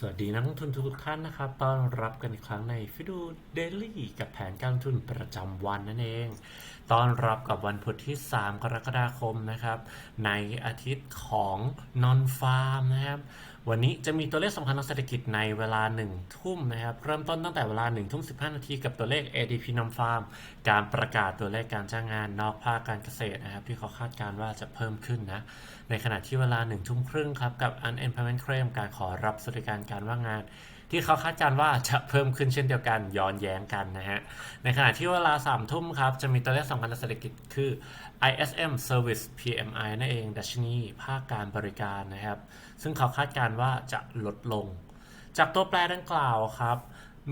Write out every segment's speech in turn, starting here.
สวัสดีนักลงทุนทุกท่านนะครับต้อนรับกันอีกครั้งในฟิดูเดลี่กับแผนการลงทุนประจำวันนั่นเองต้อนรับกับวันพุธที่ 3 กรกฎาคมนะครับ ในอาทิตย์ของนอนฟาร์มนะครับ วันนี้จะมีตัวเลขสำคัญทางเศรษฐกิจในเวลา 1 ทุ่มนะครับ เริ่มต้นตั้งแต่เวลา 1 ทุ่ม 15 นาทีกับตัวเลข ADP Non Farm การประกาศตัวเลขการจ้างงานนอกภาคการเกษตรนะครับ ที่เขาคาดการณ์ว่าจะเพิ่มขึ้นนะ ในขณะที่เวลา 1 ทุ่มครึ่งครับ กับ Unemployment Claim การขอรับสวัสดิการการว่างงาน ที่เขาคาดการณ์ว่าจะเพิ่มขึ้นเช่นเดียวกันย้อนแย้งกันนะฮะ ในขณะที่เวลา3ทุ่มครับ จะมีตัวเลขสำคัญทางเศรษฐกิจคือ ISM Service PMI นั่นเองดัชนีภาคการบริการนะครับ ซึ่งเขาคาดการณ์ว่าจะลดลง จากตัวแปรดังกล่าวครับ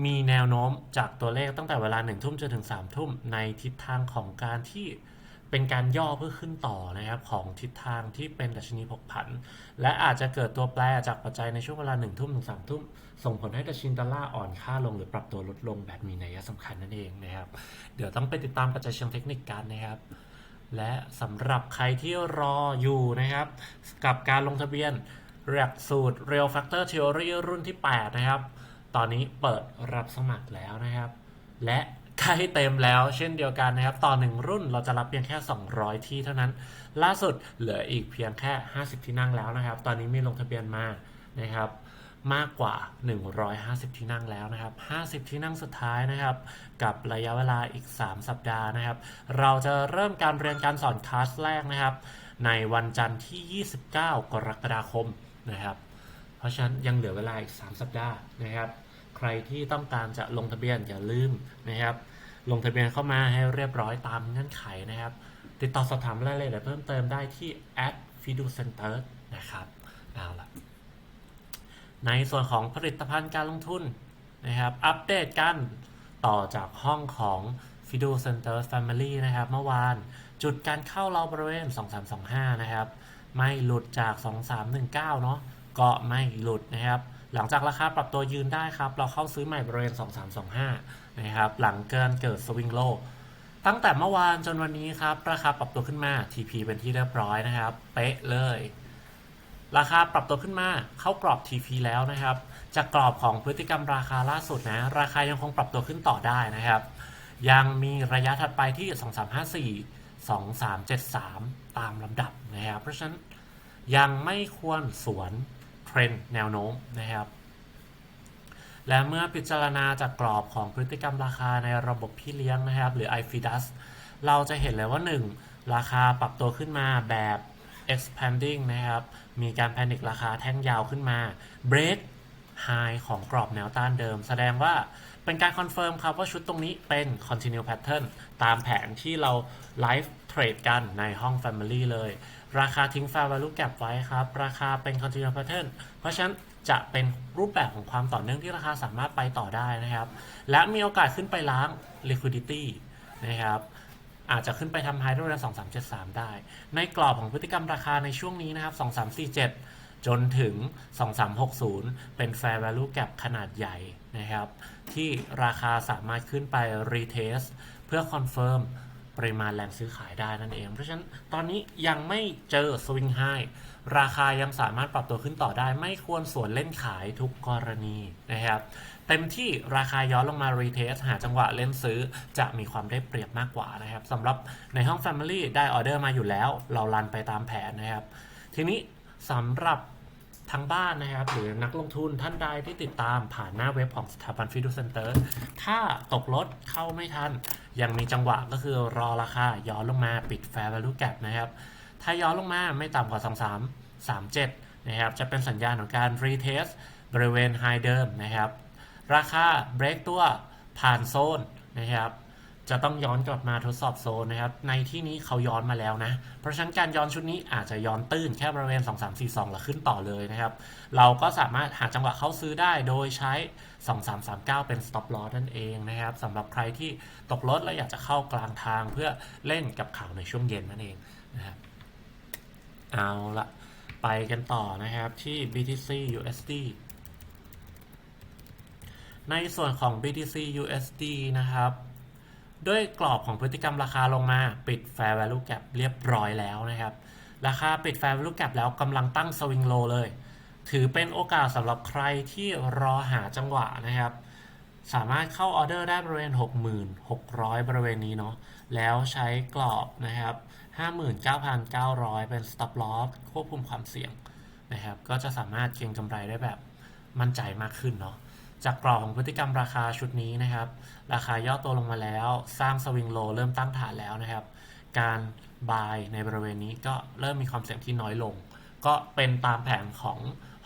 มีแนวโน้มจากตัวเลขตั้งแต่เวลา1ทุ่มจนถึง3ทุ่มในทิศทางของการที่ เป็นการย่อเพื่อขึ้นต่อนะครับของทิศทางที่เป็นดัชนีผกผัน และอาจจะเกิดตัวแปรจากปัจจัยในช่วงเวลา1ทุ่มถึง3ทุ่มส่งผลให้ดัชนีดอลลาร์อ่อนค่าลงหรือปรับตัวลดลงแบบมีนัยสำคัญนั่นเองนะครับ เดี๋ยวต้องไปติดตามปัจจัยเชิงเทคนิคกันนะครับและสำหรับใครที่รออยู่นะครับ กับการลงทะเบียนหลักสูตร Real Factor Theory รุ่นที่ 8 นะครับ ตอนนี้เปิดรับสมัครแล้วนะครับ และ ใกล้เต็มแล้วเช่นเดียวกันนะครับ ต่อหนึ่งรุ่นเราจะรับเพียงแค่ 200 ที่เท่านั้น ล่าสุดเหลืออีกเพียงแค่ 50 ที่นั่งแล้วนะครับ ตอนนี้มีลงทะเบียนมานะครับมากกว่า 150 ที่นั่งแล้วนะครับ 50 ที่นั่งสุดท้ายนะครับ กับระยะเวลาอีก 3 สัปดาห์นะครับ เราจะเริ่มการเรียนการสอนคลาสแรกนะครับ ในวันจันทร์ที่ 29 กรกฎาคมนะครับ เพราะฉะนั้นยังเหลือเวลาอีก 3 สัปดาห์นะครับ ใครที่ต้องการจะลงทะเบียนอย่าลืมนะครับ ลงทะเบียนเข้ามาให้เรียบร้อยตามเงื่อนไขนะครับ ติดต่อสอบถามรายละเอียดเพิ่มเติมได้ที่ @fiducenter นะครับเอาละในส่วนของผลิตภัณฑ์การลงทุนนะครับ อัปเดตกันต่อจากห้องของ Fido Center Family นะครับ เมื่อวานจุดการเข้าเราบริเวณ 2325 นะครับ ไม่หลุดจาก 2319 เนาะก็ไม่หลุดนะครับ หลังจากราคาปรับตัวยืนได้ครับ เราเข้าซื้อใหม่บริเวณ 2325 นะครับ หลังเกินเกิดสวิงโลตั้งแต่เมื่อวานจนวันนี้ครับ ราคาปรับตัวขึ้นมา TP เป็นที่เรียบร้อยนะครับ เป๊ะเลย ราคาปรับตัวขึ้นมาเข้ากรอบ TP แล้วนะครับ จากกรอบของพฤติกรรมราคาล่าสุดนะ ราคายังคงปรับตัวขึ้นต่อได้นะครับ ยังมีระยะถัดไปที่ 2354 2373 ตามลำดับนะครับ เพราะฉะนั้นยังไม่ควรสวน รนด์แนวโน้มนะครับ และเมื่อพิจารณาจากกรอบของพฤติกรรมราคาในระบบพี่เลี้ยงนะครับ หรือ iFIDUS เราจะเห็นเลยว่า 1. ราคาปรับตัวขึ้นมาแบบ expanding นะครับ มีการแพนิคราคาแท่งยาวขึ้นมา break high ของกรอบแนวต้านเดิม แสดงว่าเป็นการคอนเฟิร์มครับว่าชุดตรงนี้เป็น continue pattern ตามแผนที่เรา live trade กันในห้อง family เลย ราคาทิ้ง fair value gap ไว้ครับ ราคาเป็น continue pattern เพราะฉะนั้นจะเป็นรูปแบบของความต่อเนื่องที่ราคาสามารถไปต่อได้นะครับ และมีโอกาสขึ้นไปล้าง liquidity นะครับอาจจะขึ้นไปทำไฮด้วยระ2373ได้ ในกรอบของพฤติกรรมราคาในช่วงนี้นะครับ2347จนถึง 2360 เป็น fair value gap ขนาดใหญ่นะครับ ที่ราคาสามารถขึ้นไป retest เพื่อ confirm ปริมาณแรงซื้อขายได้นั่นเอง เพราะฉะนั้นตอนนี้ยังไม่เจอ swing high ราคายังสามารถปรับตัวขึ้นต่อได้ ไม่ควรสวนเล่นขายทุกกรณีนะครับ เต็มที่ราคาย้อนลงมา retest หาจังหวะเล่นซื้อจะมีความได้เปรียบมากกว่านะครับสำหรับในห้อง Family ได้ออเดอร์มาอยู่แล้ว เรารันไปตามแผนนะครับ ทีนี้สำหรับ ทางบ้านนะครับ หรือนักลงทุนท่านใดที่ติดตามผ่านหน้าเว็บของสถาบันฟิดูเซ็นเตอร์ถ้าตกรถเข้าไม่ทัน ยังมีจังหวะก็คือรอราคาย้อนลงมาปิด Fair Value Gap นะครับ ถ้าย้อนลงมาไม่ต่ำกว่า 23 37 นะครับ จะเป็นสัญญาณของการ retest บริเวณ high เดิมนะครับ ราคา break ตัวผ่านโซนนะครับ จะต้องย้อนกลับมาทดสอบโซนนะครับ ในที่นี้เขาย้อนมาแล้วนะ เพราะฉะนั้นการย้อนชุดนี้อาจจะย้อนตื้นแค่บริเวณ 2 3 4 2 แล้วขึ้นต่อเลยนะครับ เราก็สามารถหาจังหวะเข้าซื้อได้โดยใช้ 2 3 3 9 เป็น stop loss นั่นเองนะครับสำหรับใครที่ตกรถและอยากจะเข้ากลางทางเพื่อเล่นกับข่าวในช่วงเย็นนั่นเองนะครับเอาละไปกันต่อนะครับที่ BTC USD ในส่วนของ BTC USD นะครับ ด้วยกรอบของพฤติกรรมราคาลงมาปิด Fair Value Gap เรียบร้อยแล้วนะครับ ราคาปิด Fair Value Gap แล้วกำลังตั้ง Swing Low เลย ถือเป็นโอกาสสำหรับใครที่รอหาจังหวะนะครับ สามารถเข้าออเดอร์ได้บริเวณ 6,600 บริเวณนี้เนาะแล้วใช้กรอบนะครับ 59,900 เป็น stop loss ควบคุมความเสี่ยงนะครับ ก็จะสามารถเก็งกำไรได้แบบมั่นใจมากขึ้นเนาะ จากกรอบของพฤติกรรมราคาชุดนี้นะครับ ราคาย่อตัวลงมาแล้ว สร้างสวิงโลเริ่มตั้งฐานแล้วนะครับ การบายในบริเวณนี้ก็เริ่มมีความเสี่ยงที่น้อยลง ก็เป็นตามแผนของ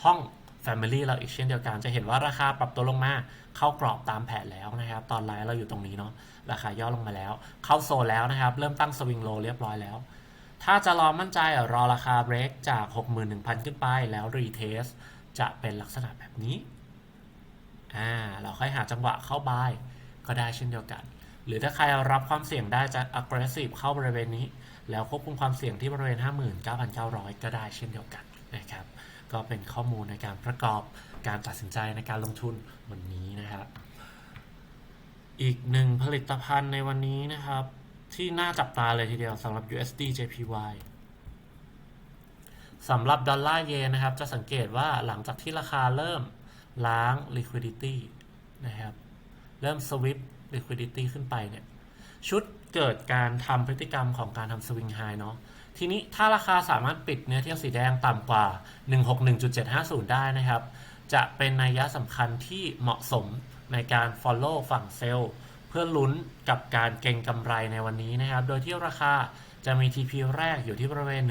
ห้อง Family เราอีกเช่นเดียวกัน จะเห็นว่าราคาปรับตัวลงมา เข้ากรอบตามแผนแล้วนะครับ ตอนไลฟ์เราอยู่ตรงนี้เนาะ ราคาย่อลงมาแล้ว เข้าโซนแล้วนะครับ เริ่มตั้งสวิงโลเรียบร้อยแล้ว ถ้าจะรอมั่นใจรอราคาเบรกจาก 61,000 ขึ้นไปแล้วรีเทสจะเป็นลักษณะแบบนี้ อ่าเราค่อยหาจังหวะเข้าบายก็ได้เช่นเดียวกัน หรือถ้าใครรับความเสี่ยงได้จะ aggressive เข้าบริเวณนี้ แล้วควบคุมความเสี่ยงที่บริเวณ 59,900 ก็ได้เช่นเดียวกันนะครับ ก็เป็นข้อมูลในการประกอบการตัดสินใจในการลงทุนวันนี้นะครับ อีกหนึ่งผลิตภัณฑ์ในวันนี้นะครับ ที่น่าจับตาเลยทีเดียวสำหรับ USD JPY สำหรับดอลลาร์เยนนะครับ จะสังเกตว่าหลังจากที่ราคาเริ่ม ล้าง liquidity นะครับ เริ่ม swip liquidity ขึ้นไปเนี่ย ชุดเกิดการทำพฤติกรรมของการทำ swing high เนาะ ทีนี้ถ้าราคาสามารถปิดเนื้อเทียบสีแดงต่ำกว่า 161.750 ได้นะครับ จะเป็นนัยยะสำคัญที่เหมาะสมในการ follow ฝั่งเซลล์เพื่อลุ้นกับการเก็งกำไรในวันนี้นะครับ โดยที่ราคาจะมี TP แรกอยู่ที่บริเวณ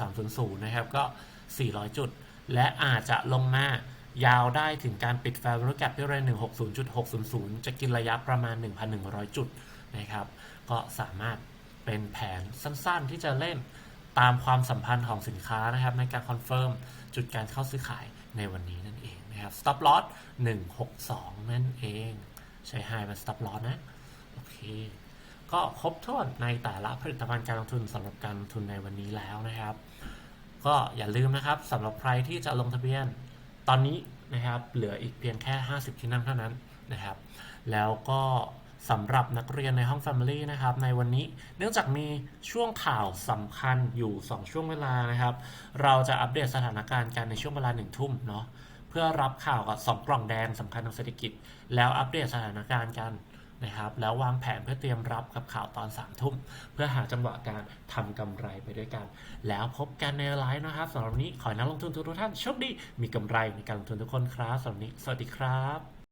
161.300 นะครับ ก็ 400 จุด และอาจจะลงมา ยาวได้ถึงการปิด Fair Value Gap ที่บริเวณ160.600 จะกินระยะประมาณ 1,100 จุดนะครับ ก็สามารถเป็นแผนสั้นๆที่จะเล่นตามความสัมพันธ์ของสินค้านะครับในการคอนเฟิร์มจุดการเข้าซื้อขายในวันนี้นั่นเองนะครับ stop loss 162 นั่นเอง ใช้ high เป็น stop loss นะ โอเค ก็ครบถ้วนในแต่ละผลิตภัณฑ์การลงทุนสำหรับการลงทุนในวันนี้แล้วนะครับ ก็อย่าลืมนะครับสำหรับใครที่จะลงทะเบียน ตอนนี้นะครับเหลืออีกเพียงแค่ 50 ที่นั่งเท่านั้นนะครับ แล้วก็สำหรับนักเรียนในห้อง Family นะครับในวันนี้เนื่องจากมีช่วงข่าวสำคัญอยู่ 2 ช่วงเวลานะครับ เราจะอัปเดตสถานการณ์กันในช่วงเวลา1ทุ่มเนาะเพื่อรับข่าวกับ 2 กล่องแดงสำคัญทางเศรษฐกิจ แล้วอัปเดตสถานการณ์กัน นะครับแล้ววางแผนเพื่อเตรียมรับกับข่าวตอน3ามทุ่ม เพื่อหาจังหวะการทำกำไรไปด้วยกัน แล้วพบกันในไลฟ์นะครับสำหรับนี้ขอนักลงทุนทุกท่านโชคดีมีกำไรในการลงทุนทุกคนครับสำหรับนี้ สวัสดีครับ